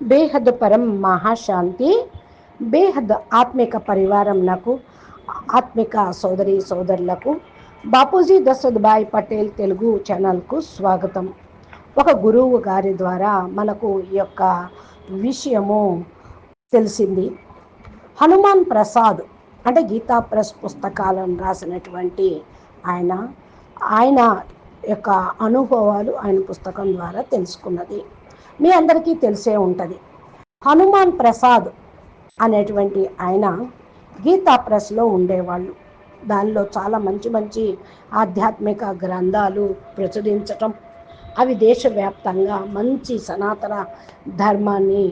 బేహద్ పరం మహాశాంతి బేహద్ ఆత్మిక పరివారం నాకు ఆత్మిక సోదరి సోదరులకు బాపూజీ దశరథ్ పటేల్ తెలుగు ఛానల్కు స్వాగతం. ఒక గురువు గారి ద్వారా మనకు ఈ యొక్క విషయము తెలిసింది. హనుమాన్ ప్రసాద్ అంటే గీతా ప్రెస్ పుస్తకాలను రాసినటువంటి ఆయన ఆయన యొక్క అనుభవాలు ఆయన పుస్తకం ద్వారా తెలుసుకున్నది. మీ అందరికీ తెలిసే ఉంటుంది. హనుమాన్ ప్రసాద్ అనేటువంటి ఆయన గీతా ప్రెస్లో ఉండేవాళ్ళు. దానిలో చాలా మంచి మంచి ఆధ్యాత్మిక గ్రంథాలు ప్రచురించటం అవి దేశవ్యాప్తంగా మంచి సనాతన ధర్మాన్ని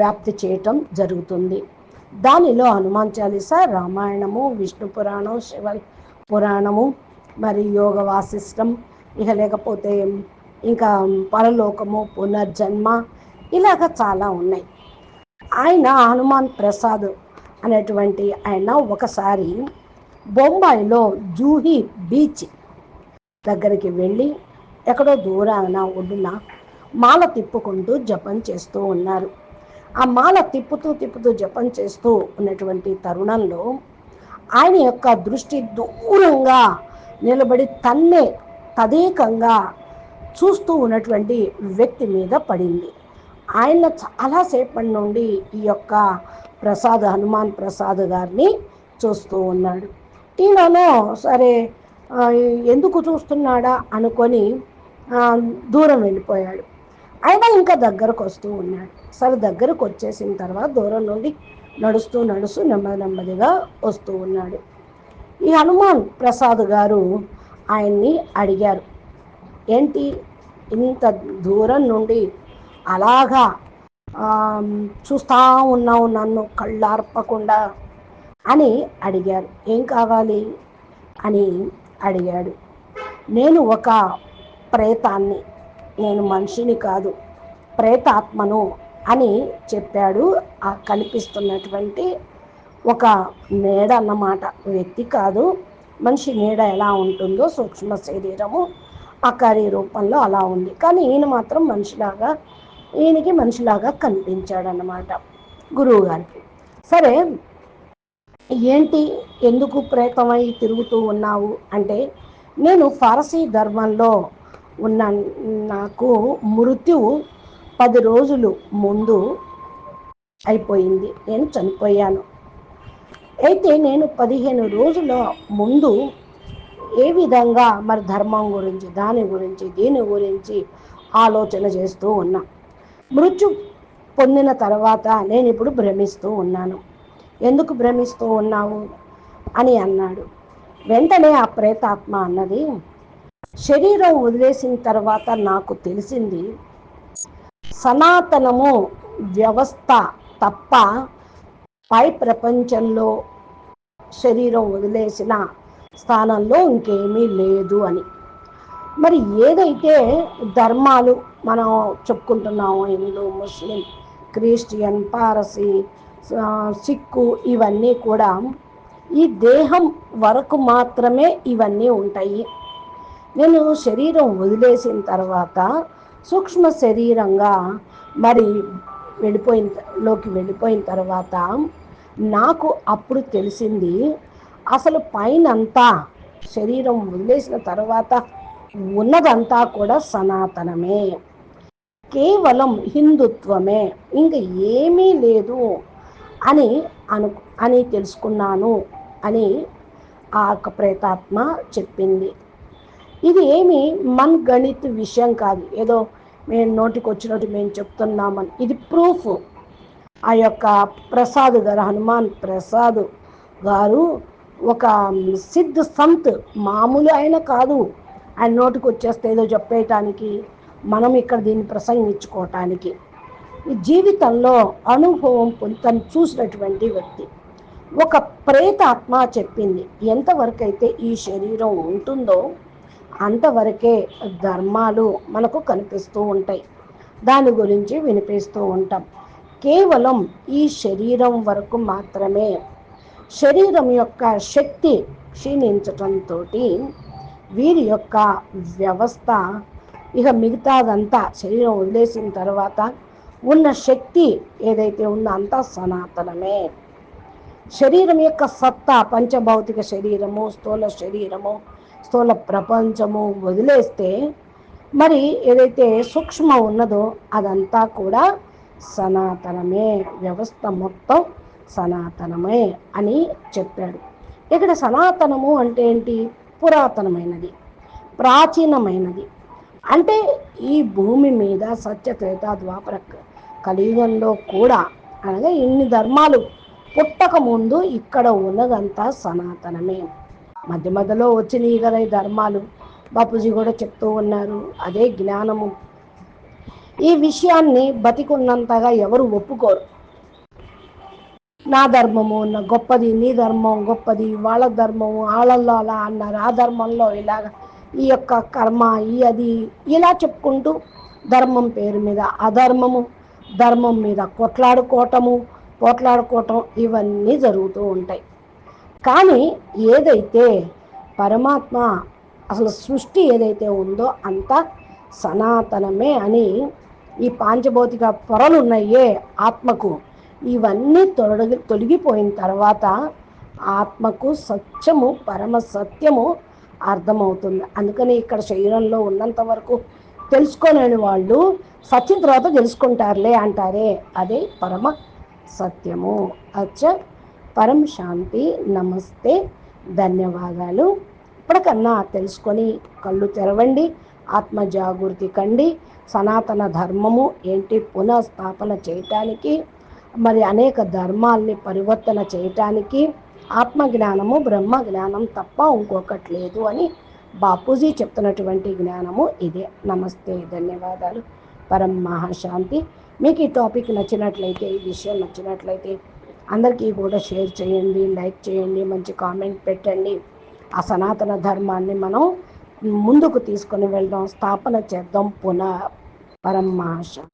వ్యాప్తి చేయటం జరుగుతుంది. దానిలో హనుమాన్ చాలీస రామాయణము విష్ణు పురాణం శివ పురాణము మరి యోగ వాసిష్టం ఇక లేకపోతే ఇంకా పరలోకము పునర్జన్మ ఇలాగ చాలా ఉన్నాయి. ఆయన హనుమాన్ ప్రసాద్ అనేటువంటి ఆయన ఒకసారి బొంబాయిలో జూహీ బీచ్ దగ్గరికి వెళ్ళి ఎక్కడో దూరాన ఒడ్డున మాల తిప్పుకుంటూ జపం చేస్తూ ఉన్నారు. ఆ మాల తిప్పుతూ తిప్పుతూ జపం చేస్తూ ఉన్నటువంటి తరుణంలో ఆయన యొక్క దృష్టి దూరంగా నిలబడి తన్నే తదేకంగా చూస్తూ ఉన్నటువంటి వ్యక్తి మీద పడింది. ఆయన చాలాసేపటి నుండి ఈ యొక్క ప్రసాద్ హనుమాన్ ప్రసాద్ గారిని చూస్తూ ఉన్నాడు. ఈయనలో సరే ఎందుకు చూస్తున్నాడా అనుకొని దూరం వెళ్ళిపోయాడు. అయినా ఇంకా దగ్గరకు వస్తూ ఉన్నాడు. సరే దగ్గరకు వచ్చేసిన తర్వాత దూరం నుండి నడుస్తూ నడుస్తూ నెమ్మది నెమ్మదిగా వస్తూ ఉన్నాడు. ఈ హనుమాన్ ప్రసాద్ గారు ఆయన్ని అడిగారు. ఏంటి? ఇంత దూరం నుండి అలాగా చూస్తూ ఉన్నావు నన్ను కళ్ళార్పకుండా అని అడిగారు. ఏం కావాలి? అని అడిగాడు. నేను ఒక ప్రేతాన్ని నేను మనిషిని కాదు ప్రేతాత్మను అని చెప్పాడు. ఆ కనిపిస్తున్నటువంటి ఒక నీడ అన్నమాట వ్యక్తి కాదు. మనిషి నీడ ఎలా ఉంటుందో సూక్ష్మ శరీరము అకారి రూపంలో అలా ఉంది. కానీ ఈయన మాత్రం మనిషిలాగా ఈయనకి మనిషిలాగా కనిపించాడనమాట గురువు గారికి సరే ఏంటి ఎందుకు ప్రేతమై తిరుగుతూ ఉన్నావు? అంటే నేను ఫారసీ ధర్మంలో ఉన్న నాకు మృత్యువు పది రోజులు ముందు అయిపోయింది. నేను చనిపోయాను. అయితే నేను పదిహేను రోజుల ముందు ఏ విధంగా మరి ధర్మం గురించి దాని గురించి దీని గురించి ఆలోచన చేస్తూ ఉన్నా. మృత్యు పొందిన తర్వాత నేను ఇప్పుడు భ్రమిస్తూ ఉన్నాను. ఎందుకు భ్రమిస్తూ ఉన్నావు? అని అన్నాడు. వెంటనే ఆ ప్రేతాత్మ అన్నది శరీరం వదిలేసిన తర్వాత నాకు తెలిసింది సనాతనము వ్యవస్థ తప్ప పై ప్రపంచంలో శరీరం వదిలేసిన స్థానంలో ఇంకేమీ లేదు అని. మరి ఏదైతే ధర్మాలు మనం చెప్పుకుంటున్నాము హిందూ ముస్లిం క్రిస్టియన్ పారసీ సిక్కు ఇవన్నీ కూడా ఈ దేహం వరకు మాత్రమే ఇవన్నీ ఉంటాయి. నేను శరీరం వదిలేసిన తర్వాత సూక్ష్మ శరీరంగా మరి వెళ్ళిపోయిన లోకి వెళ్ళిపోయిన తర్వాత నాకు అప్పుడు తెలిసింది అసలు పైనంతా శరీరం వదిలేసిన తర్వాత ఉన్నదంతా కూడా సనాతనమే. కేవలం హిందుత్వమే. ఇంక ఏమీ లేదు అని అను అని తెలుసుకున్నాను అని ఆ యొక్క ప్రేతాత్మ చెప్పింది. ఇది ఏమి మన్ గణిత్ విషయం కాదు. ఏదో మేము నోటికి వచ్చినట్టు మేము చెప్తున్నామని. ఇది ప్రూఫ్. ఆ యొక్క ప్రసాద్ గారు హనుమాన్ ప్రసాద్ గారు ఒక సిద్ధ్ సంత్ మామూలు ఆయన కాదు. ఆయన నోటికి వచ్చేస్తే ఏదో చెప్పేయటానికి మనం ఇక్కడ దీన్ని ప్రసంగించుకోవటానికి. జీవితంలో అనుభవం తను చూసినటువంటి వ్యక్తి. ఒక ప్రేతాత్మ చెప్పింది ఎంతవరకు అయితే ఈ శరీరం ఉంటుందో అంతవరకే ధర్మాలు మనకు కనిపిస్తూ ఉంటాయి. దాని గురించి వినిపిస్తూ ఉంటాం. కేవలం ఈ శరీరం వరకు మాత్రమే శరీరం యొక్క శక్తి క్షీణించటంతో వీరి యొక్క వ్యవస్థ ఇక మిగతాదంతా శరీరం వదిలేసిన తర్వాత ఉన్న శక్తి ఏదైతే ఉందో అంతా సనాతనమే. శరీరం యొక్క సత్తా పంచభౌతిక శరీరము స్థూల శరీరము స్థూల ప్రపంచము వదిలేస్తే మరి ఏదైతే సూక్ష్మ ఉన్నదో అదంతా కూడా సనాతనమే. వ్యవస్థ మొత్తం సనాతనమే అని చెప్పాడు. ఇక్కడ సనాతనము అంటే ఏంటి? పురాతనమైనది ప్రాచీనమైనది. అంటే ఈ భూమి మీద సత్యత్రేత ద్వాపర కలియుగంలో కూడా అనగా ఇన్ని ధర్మాలు పుట్టక ముందు ఇక్కడ ఉన్నదంతా సనాతనమే. మధ్య మధ్యలో వచ్చినాయి కదా ఈ ధర్మాలు. బాపూజీ కూడా చెప్తూ ఉన్నారు అదే జ్ఞానము. ఈ విషయాన్ని బతికున్నంతగా ఎవరు ఒప్పుకోరు. నా ధర్మము నా గొప్పది నీ ధర్మం గొప్పది వాళ్ళ ధర్మము వాళ్ళల్లో అలా అన్నారు. ఆ ధర్మంలో ఇలాగ ఈ యొక్క కర్మ ఈ అది ఇలా చెప్పుకుంటూ ధర్మం పేరు మీద అధర్మము ధర్మం మీద కొట్లాడుకోవటము పోట్లాడుకోవటం ఇవన్నీ జరుగుతూ ఉంటాయి. కానీ ఏదైతే పరమాత్మ అసలు సృష్టి ఏదైతే ఉందో అంతా సనాతనమే అని ఈ పాంచభౌతిక పొరలు ఉన్నాయే ఆత్మకు. ఇవన్నీ తొలగి తొలగిపోయిన తర్వాత ఆత్మకు సత్యము పరమ సత్యము అర్థమవుతుంది. అందుకని ఇక్కడ శరీరంలో ఉన్నంత వరకు తెలుసుకోలేని వాళ్ళు సత్యం తర్వాత తెలుసుకుంటారులే అంటారే. అదే పరమ సత్యము. అచ్చ. పరం శాంతి. నమస్తే. ధన్యవాదాలు. ఇప్పటికన్నా తెలుసుకొని కళ్ళు తెరవండి ఆత్మ జాగృతి కండి సనాతన ధర్మము ఏంటి పునఃస్థాపన చేయటానికి మరి అనేక ధర్మాల్ని పరివర్తన చేయటానికి ఆత్మ జ్ఞానము బ్రహ్మ జ్ఞానం తప్ప ఇంకొకటి లేదు అని బాపూజీ చెప్తున్నటువంటి జ్ఞానము ఇదే. నమస్తే ధన్యవాదాలు. పరం మహాశాంతి. మీకు ఈ టాపిక్ నచ్చినట్లయితే ఈ విషయం నచ్చినట్లయితే అందరికీ కూడా షేర్ చేయండి లైక్ చేయండి మంచి కామెంట్ పెట్టండి. ఆ సనాతన ధర్మాన్ని మనం ముందుకు తీసుకొని వెళ్దాం స్థాపన చేద్దాం పునః. పరం మహాశాంతి